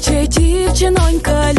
плаче дівчинонька